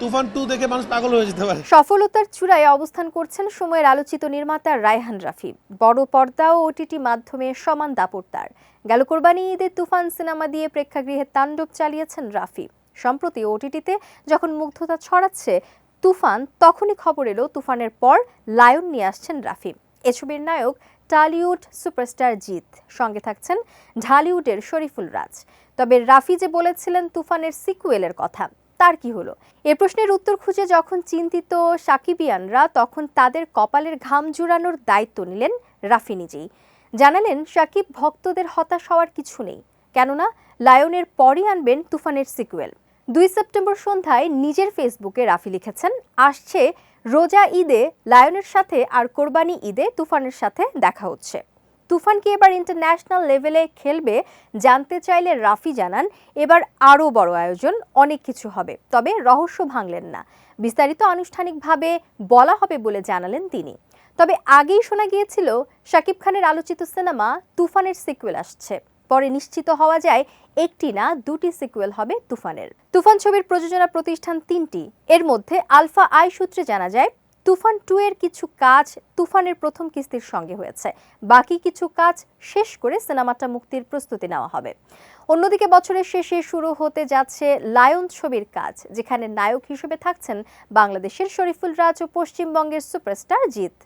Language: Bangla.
তুফান টু দেখে মানুষ পাগল হয়ে যেতে পারে। সফলতার চূড়ায় অবস্থান করছেন সময়ের আলোচিত নির্মাতা রায়হান রাফি। বড় পর্দা ও ওটিটি মাধ্যমে সমান দাপট তার। গেল কোরবানি ঈদে তুফান সিনেমা দিয়ে প্রেক্ষাগৃহে তাণ্ডব চালিয়েছেন রাফি। সম্প্রতি ওটিটিতে যখন মুগ্ধতা ছড়াচ্ছে তুফান, তখনই খবর এলো তুফানের পর লায়ন নিয়ে আসছেন রাফি। এ ছবির নায়ক টালিউড সুপারস্টার জিৎ, সঙ্গে থাকছেন ঢালিউডের শরীফুল রাজ। তবে রাফি যে বলেছিলেন তুফানের সিকুয়েলের কথা তার কি হলো? এ প্রশ্নের উত্তর খুঁজে যখন চিন্তিত সাকিবিয়ানরা তখন তাদের কপালের ঘাম জুড়ানোর দায়িত্ব নিলেন রাফি নিজেই। জানালেন, সাকিব ভক্তদের হতাশ হওয়ার কিছু নেই, কেননা লায়নের পরই আনবেন তুফানের সিকুয়েল। দুই সেপ্টেম্বর সন্ধ্যায় নিজের ফেসবুকে রাফি লিখেছেন, আসছে রোজা ঈদে, লায়নের সাথে আর কোরবানি ঈদে তুফানের সাথে দেখা হচ্ছে। তুফান কি এবার ইন্টারন্যাশনাল লেভেলে খেলবে? জানতে চাইলে রাফি জানান। এবার আরও বড় আয়োজন, অনেক কিছু হবে। তবে রহস্য ভাঙলেন না। বিস্তারিত আনুষ্ঠানিকভাবে বলা হবে বলে জানালেন তিনি। তবে আগেই শোনা গিয়েছিল, শাকিব খানের আলোচিত সিনেমা তুফানের সিকুয়েল আসছে। পরে নিশ্চিত হওয়া যায়, একটি না দুটি সিকুয়েল হবে তুফানের। তুফান ছবির প্রযোজনা প্রতিষ্ঠান তিনটি। এর মধ্যে আলফা আই সূত্রে জানা যায় তুফান টু এর কিছু কাজ তুফানের প্রথম কিস্তির সঙ্গে হয়েছে। বাকি কিছু কাজ শেষ করে সিনেমাটা মুক্তির প্রস্তুতি নেওয়া হবে। অন্যদিকে বছরের শেষে শুরু হতে যাচ্ছে লায়ন ছবির কাজ, যেখানে নায়ক হিসেবে থাকছেন বাংলাদেশের শরীফুল রাজ ও পশ্চিমবঙ্গের সুপারস্টার জিত